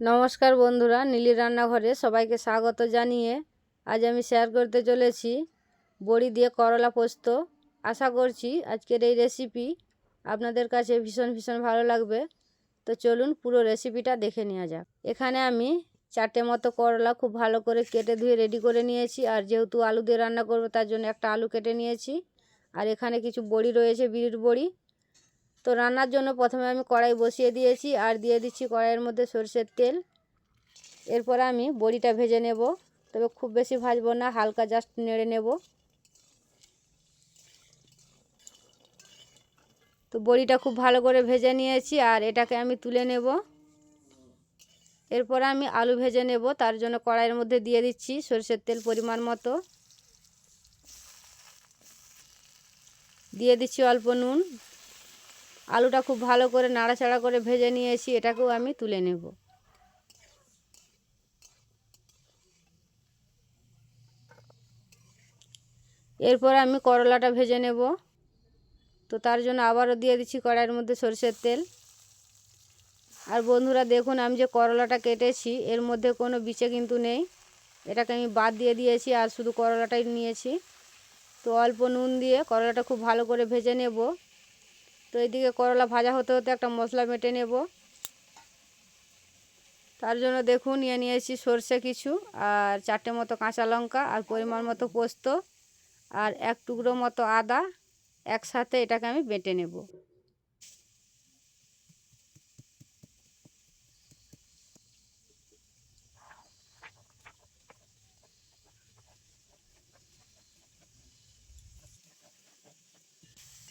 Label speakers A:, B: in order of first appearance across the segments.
A: নমস্কার বন্ধুরা, নীলি রান্নাঘরে সবাইকে স্বাগত জানিয়ে আজ আমি শেয়ার করতে চলেছি বড়ি দিয়ে করলা পোস্ত। আশা করছি আজকের এই রেসিপি আপনাদের কাছে ভীষণ ভীষণ ভালো লাগবে। তো চলুন পুরো রেসিপিটা দেখে নেওয়া যাক। এখানে আমি চারটে মতো করলা খুব ভালো করে কেটে ধুয়ে রেডি করে নিয়েছি। আর যেহেতু আলু দিয়ে রান্না করব, তার জন্য একটা আলু কেটে নিয়েছি। আর এখানে কিছু বড়ি রয়েছে বিড়ির বড়ি। তো রান্নার জন্য প্রথমে আমি কড়াই বসিয়ে দিয়েছি আর দিয়ে দিচ্ছি কড়াইয়ের মধ্যে সরষের তেল। এরপর আমি বড়িটা ভেজে নেব। তবে খুব বেশি ভাজবো না, হালকা জাস্ট নেড়ে নেব। তো বড়িটা খুব ভালো করে ভেজে নিয়েছি আর এটাকে আমি তুলে নেব। এরপর আমি আলু ভেজে নেব, তার জন্য কড়াইয়ের মধ্যে দিয়ে দিচ্ছি সরষের তেল পরিমাণ মতো। দিয়ে দিচ্ছি অল্প নুন। আলুটা খুব ভালো করে নাড়াচাড়া করে ভেজে নিয়েছি এটাকেও আমি তুলে নেব। এরপর আমি করলাটা ভেজে নেব। তো তার জন্য আবারও দিয়ে দিচ্ছি কড়াইয়ের মধ্যে সরষের তেল। আর বন্ধুরা দেখুন, আমি যে করলাটা কেটেছি, এর মধ্যে কোনো বিচে কিন্তু নেই। এটাকে আমি বাদ দিয়ে দিয়েছি আর শুধু করলাটাই নিয়েছি। তো অল্প নুন দিয়ে করলাটা খুব ভালো করে ভেজে নেব। তো এইদিকে করলা ভাজা হতে হতে একটা মশলা মেটে নেব। তার জন্য দেখুন, নিয়ে নিয়েছি সর্ষে কিছু আর চারটে মতো কাঁচা লঙ্কা আর পরিমাণ মতো পোস্ত আর এক টুকরো মতো আদা। একসাথে এটাকে আমি বেটে নেব।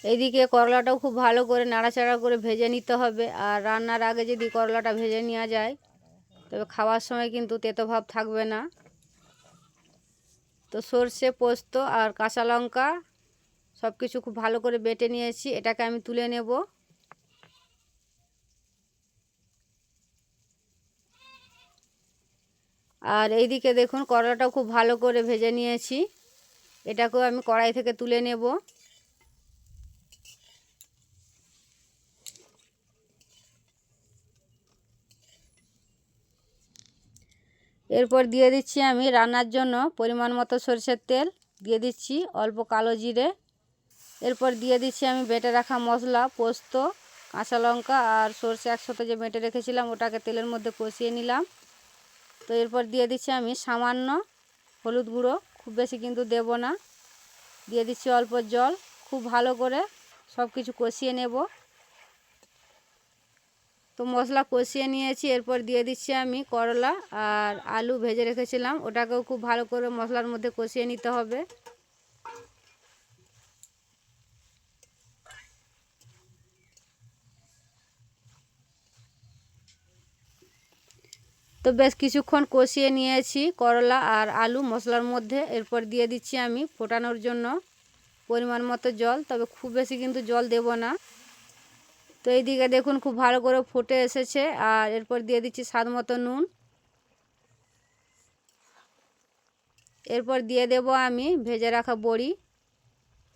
A: এইদিকে করলাটাও খুব ভালো করে নাড়াচাড়া করে ভেজে নিতে হবে। আর রান্নার আগে যদি করলাটা ভেজে নেওয়া যায়, তবে খাওয়ার সময় কিন্তু তেতো ভাব থাকবে না। তো সর্ষে, পোস্ত আর কাঁচা লঙ্কা সব কিছু খুব ভালো করে বেটে নিয়েছি। এটাকে আমি তুলে নেব। আর এইদিকে দেখুন, করলাটাও খুব ভালো করে ভেজে নিয়েছি। এটাকেও আমি কড়াই থেকে তুলে নেব। এরপর দিয়ে দিচ্ছি আমি রান্নার জন্য পরিমাণ মতো সরষের তেল। দিয়ে দিচ্ছি অল্প কালো জিরে। এরপর দিয়ে দিচ্ছি আমি বেটে রাখা মশলা, পোস্ত, কাঁচা লঙ্কা আর সর্ষে একসাথে যে বেটে রেখেছিলাম ওটাকে তেলের মধ্যে কষিয়ে নিলাম। তো এরপর দিয়ে দিচ্ছি আমি সামান্য হলুদ গুঁড়ো, খুব বেশি কিন্তু দেব না। দিয়ে দিচ্ছি অল্প জল, খুব ভালো করে সব কিছু কষিয়ে নেব। তো মশলা কষিয়ে নিয়েছি, এরপর দিয়ে দিচ্ছি আমি করলা আর আলু ভেজে রেখেছিলাম। ওটাকেও খুব ভালো করে মশলার মধ্যে কষিয়ে নিতে হবে। তো বেশ কিছুক্ষণ কষিয়ে নিয়েছি করলা আর আলু মশলার মধ্যে। এরপর দিয়ে দিচ্ছি আমি ফোটানোর জন্য পরিমাণ মতো জল, তবে খুব বেশি কিন্তু জল দেব না। তো এইদিকে দেখুন খুব ভালো করে ফুটে এসেছে। আর এরপর দিয়ে দিচ্ছি স্বাদ মতো নুন। এরপর দিয়ে দেব আমি ভেজে রাখা বড়ি।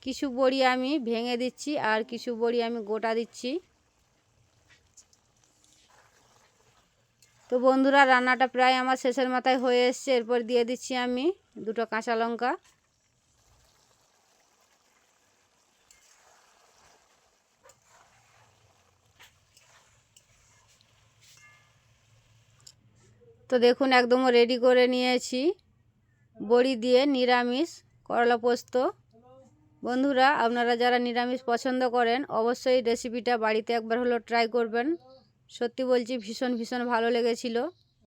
A: কিছু বড়ি আমি ভেঙে দিচ্ছি আর কিছু বড়ি আমি গোটা দিচ্ছি। তো বন্ধুরা, রান্নাটা প্রায় আমার শেষের মাথায় হয়ে এসছে। এরপর দিয়ে দিচ্ছি আমি দুটো কাঁচা লঙ্কা। তো দেখুন, একদম রেডি করে নিয়েছি। বড়ি দিয়ে নিরামিষ করলা পোস্ত। বন্ধুরা, আপনারা যারা নিরামিষ পছন্দ করেন, অবশ্যই রেসিপিটা বাড়িতে একবার হলো ট্রাই করবেন। সত্যি বলছি, ভীষণ ভীষণ ভালো লেগেছিলো।